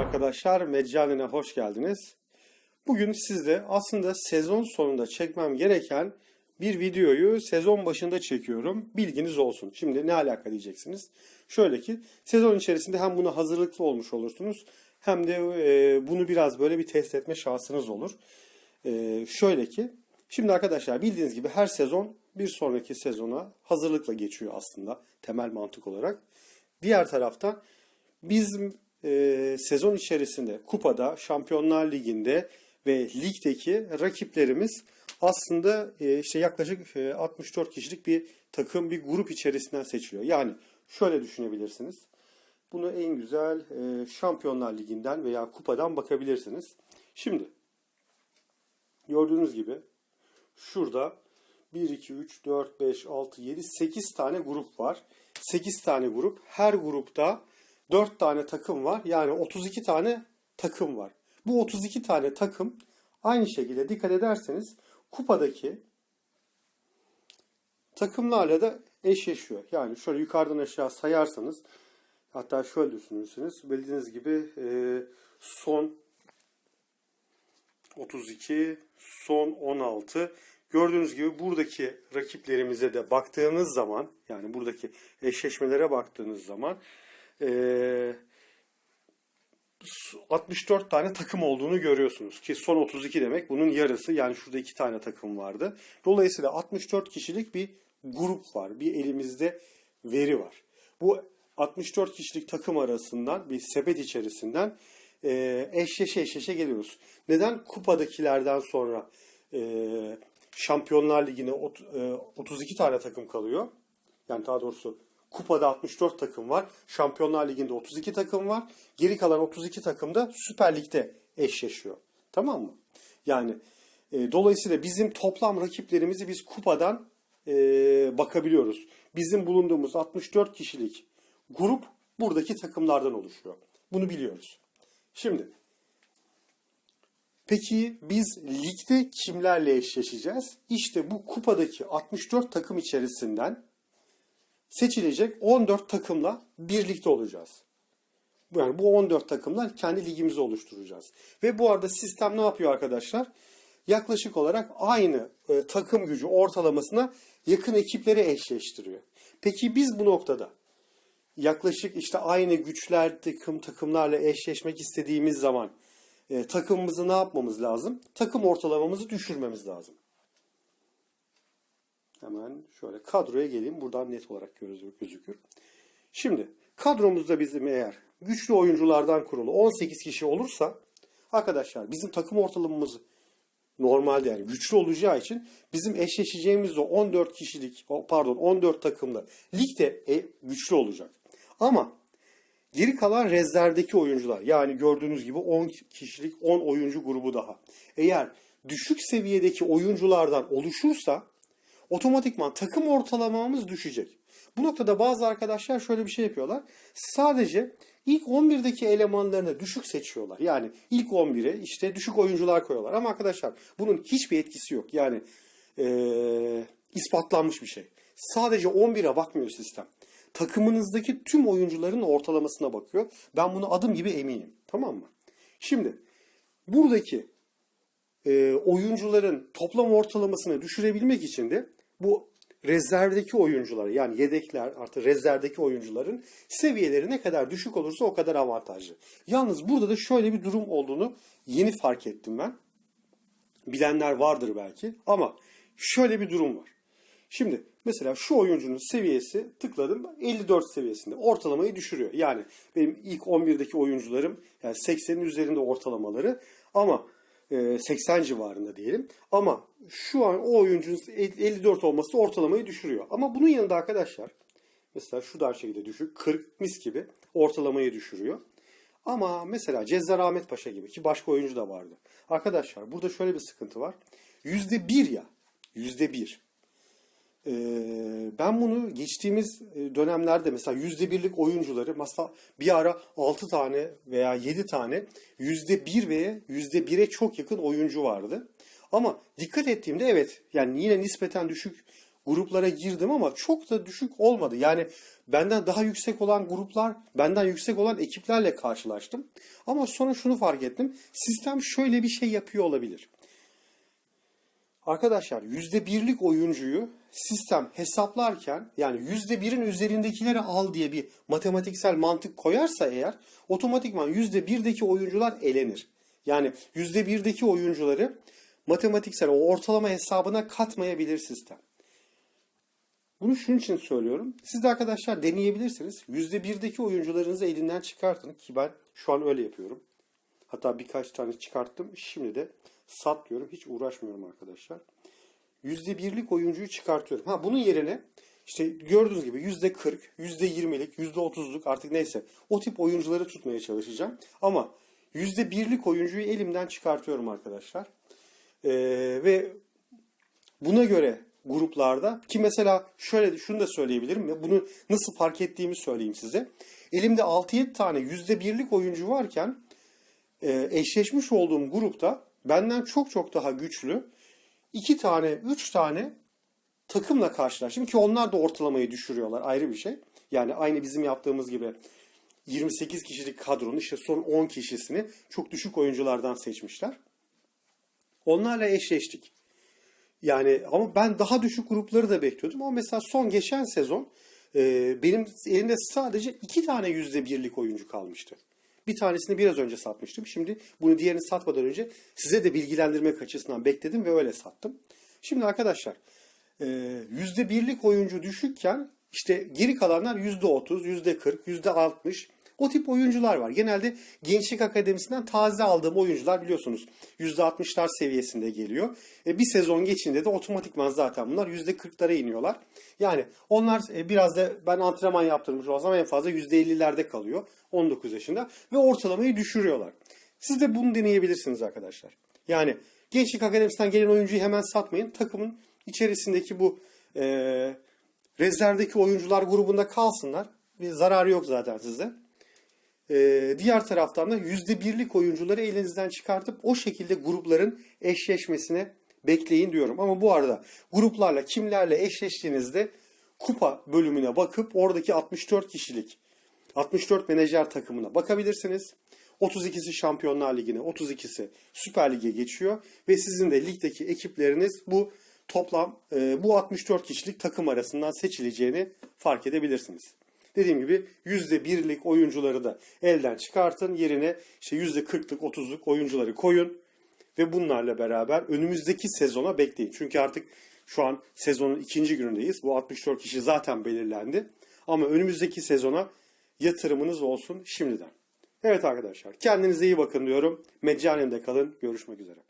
arkadaşlar, Meccane'ne hoş geldiniz. Bugün sizde aslında sezon sonunda çekmem gereken bir videoyu sezon başında çekiyorum. Bilginiz olsun. Şimdi ne alaka diyeceksiniz. Şöyle ki sezon içerisinde hem buna hazırlıklı olmuş olursunuz hem de e, bunu biraz böyle bir test etme şansınız olur. E, şöyle ki şimdi arkadaşlar bildiğiniz gibi her sezon bir sonraki sezona hazırlıkla geçiyor aslında temel mantık olarak. Diğer taraftan bizim e, sezon içerisinde kupada, Şampiyonlar Ligi'nde ve ligdeki rakiplerimiz aslında e, işte yaklaşık e, 64 kişilik bir takım, bir grup içerisinden seçiliyor. Yani şöyle düşünebilirsiniz. Bunu en güzel e, Şampiyonlar Ligi'nden veya kupadan bakabilirsiniz. Şimdi gördüğünüz gibi şurada 1, 2, 3, 4, 5, 6, 7, 8 tane grup var. 8 tane grup. Her grupta 4 tane takım var. Yani 32 tane takım var. Bu 32 tane takım aynı şekilde dikkat ederseniz kupadaki takımlarla da eşleşiyor. Yani şöyle yukarıdan aşağı sayarsanız hatta şöyle düşünürsünüz. Bildiğiniz gibi e, son 32, son 16. Gördüğünüz gibi buradaki rakiplerimize de baktığınız zaman yani buradaki eşleşmelere baktığınız zaman e, 64 tane takım olduğunu görüyorsunuz ki son 32 demek bunun yarısı yani şurada iki tane takım vardı. Dolayısıyla 64 kişilik bir grup var. Bir elimizde veri var. Bu 64 kişilik takım arasından bir sepet içerisinden e, eşleşe eşleşe geliyoruz. Neden kupadakilerden sonra e, Şampiyonlar Ligi'ne ot, e, 32 tane takım kalıyor? Yani daha doğrusu Kupada 64 takım var. Şampiyonlar Ligi'nde 32 takım var. Geri kalan 32 takım da Süper Lig'de eşleşiyor. Tamam mı? Yani e, dolayısıyla bizim toplam rakiplerimizi biz kupadan e, bakabiliyoruz. Bizim bulunduğumuz 64 kişilik grup buradaki takımlardan oluşuyor. Bunu biliyoruz. Şimdi Peki biz ligde kimlerle eşleşeceğiz? İşte bu kupadaki 64 takım içerisinden seçilecek 14 takımla birlikte olacağız. Yani bu 14 takımla kendi ligimizi oluşturacağız. Ve bu arada sistem ne yapıyor arkadaşlar? Yaklaşık olarak aynı e, takım gücü ortalamasına yakın ekipleri eşleştiriyor. Peki biz bu noktada yaklaşık işte aynı güçler takım takımlarla eşleşmek istediğimiz zaman e, takımımızı ne yapmamız lazım? Takım ortalamamızı düşürmemiz lazım. Hemen şöyle kadroya geleyim. Buradan net olarak gözükür. Şimdi kadromuzda bizim eğer güçlü oyunculardan kurulu 18 kişi olursa arkadaşlar bizim takım ortalamamız normalde yani güçlü olacağı için bizim eşleşeceğimiz o 14 kişilik pardon 14 takımlı ligde e, güçlü olacak. Ama geri kalan rezervdeki oyuncular yani gördüğünüz gibi 10 kişilik 10 oyuncu grubu daha. Eğer düşük seviyedeki oyunculardan oluşursa otomatikman takım ortalamamız düşecek. Bu noktada bazı arkadaşlar şöyle bir şey yapıyorlar. Sadece ilk 11'deki elemanlarını düşük seçiyorlar. Yani ilk 11'e işte düşük oyuncular koyuyorlar. Ama arkadaşlar bunun hiçbir etkisi yok. Yani ee, ispatlanmış bir şey. Sadece 11'e bakmıyor sistem. Takımınızdaki tüm oyuncuların ortalamasına bakıyor. Ben bunu adım gibi eminim. Tamam mı? Şimdi buradaki e, oyuncuların toplam ortalamasını düşürebilmek için de bu rezervdeki oyuncular yani yedekler artı rezervdeki oyuncuların seviyeleri ne kadar düşük olursa o kadar avantajlı. Yalnız burada da şöyle bir durum olduğunu yeni fark ettim ben. Bilenler vardır belki ama şöyle bir durum var. Şimdi mesela şu oyuncunun seviyesi tıkladım 54 seviyesinde ortalamayı düşürüyor. Yani benim ilk 11'deki oyuncularım yani 80'in üzerinde ortalamaları ama 80 civarında diyelim. Ama şu an o oyuncunun 54 olması ortalamayı düşürüyor. Ama bunun yanında arkadaşlar mesela şu da şekilde düşük 40 mis gibi ortalamayı düşürüyor. Ama mesela Cezzar Ahmet Paşa gibi ki başka oyuncu da vardı. Arkadaşlar burada şöyle bir sıkıntı var. %1 ya. %1. Ee, ben bunu geçtiğimiz e, dönemlerde mesela yüzde birlik oyuncuları mesela bir ara 6 tane veya 7 tane yüzde bir veya yüzde bire çok yakın oyuncu vardı. Ama dikkat ettiğimde evet yani yine nispeten düşük gruplara girdim ama çok da düşük olmadı. Yani benden daha yüksek olan gruplar, benden yüksek olan ekiplerle karşılaştım. Ama sonra şunu fark ettim. Sistem şöyle bir şey yapıyor olabilir. Arkadaşlar %1'lik oyuncuyu sistem hesaplarken yani %1'in üzerindekileri al diye bir matematiksel mantık koyarsa eğer otomatikman %1'deki oyuncular elenir. Yani %1'deki oyuncuları matematiksel o ortalama hesabına katmayabilir sistem. Bunu şunun için söylüyorum. Siz de arkadaşlar deneyebilirsiniz. %1'deki oyuncularınızı elinden çıkartın ki ben şu an öyle yapıyorum. Hatta birkaç tane çıkarttım. Şimdi de sat diyorum. Hiç uğraşmıyorum arkadaşlar. %1'lik oyuncuyu çıkartıyorum. Ha bunun yerine işte gördüğünüz gibi %40, %20'lik, %30'luk artık neyse o tip oyuncuları tutmaya çalışacağım. Ama %1'lik oyuncuyu elimden çıkartıyorum arkadaşlar. Ee, ve buna göre gruplarda ki mesela şöyle şunu da söyleyebilirim. Bunu nasıl fark ettiğimi söyleyeyim size. Elimde 6-7 tane %1'lik oyuncu varken e, eşleşmiş olduğum grupta benden çok çok daha güçlü iki tane, üç tane takımla karşılaştım ki onlar da ortalamayı düşürüyorlar ayrı bir şey. Yani aynı bizim yaptığımız gibi 28 kişilik kadronun işte son 10 kişisini çok düşük oyunculardan seçmişler. Onlarla eşleştik. Yani ama ben daha düşük grupları da bekliyordum. Ama mesela son geçen sezon e, benim elimde sadece iki tane yüzde birlik oyuncu kalmıştı. Bir tanesini biraz önce satmıştım. Şimdi bunu diğerini satmadan önce size de bilgilendirmek açısından bekledim ve öyle sattım. Şimdi arkadaşlar e, yüzde birlik oyuncu düşükken işte geri kalanlar yüzde otuz, yüzde kırk, yüzde altmış o tip oyuncular var. Genelde Gençlik Akademisi'nden taze aldığım oyuncular biliyorsunuz %60'lar seviyesinde geliyor. E, bir sezon geçince de otomatikman zaten bunlar %40'lara iniyorlar. Yani onlar e, biraz da ben antrenman yaptırmış olsam en fazla %50'lerde kalıyor 19 yaşında ve ortalamayı düşürüyorlar. Siz de bunu deneyebilirsiniz arkadaşlar. Yani Gençlik Akademisi'nden gelen oyuncuyu hemen satmayın. Takımın içerisindeki bu e, rezervdeki oyuncular grubunda kalsınlar. Bir zararı yok zaten size. Ee, diğer taraftan da %1'lik oyuncuları elinizden çıkartıp o şekilde grupların eşleşmesine bekleyin diyorum. Ama bu arada gruplarla kimlerle eşleştiğinizde kupa bölümüne bakıp oradaki 64 kişilik 64 menajer takımına bakabilirsiniz. 32'si Şampiyonlar Ligi'ne, 32'si Süper Lig'e geçiyor ve sizin de ligdeki ekipleriniz bu toplam e, bu 64 kişilik takım arasından seçileceğini fark edebilirsiniz. Dediğim gibi %1'lik oyuncuları da elden çıkartın. Yerine işte %40'lık 30'luk oyuncuları koyun. Ve bunlarla beraber önümüzdeki sezona bekleyin. Çünkü artık şu an sezonun ikinci günündeyiz. Bu 64 kişi zaten belirlendi. Ama önümüzdeki sezona yatırımınız olsun şimdiden. Evet arkadaşlar kendinize iyi bakın diyorum. Meccanemde kalın. Görüşmek üzere.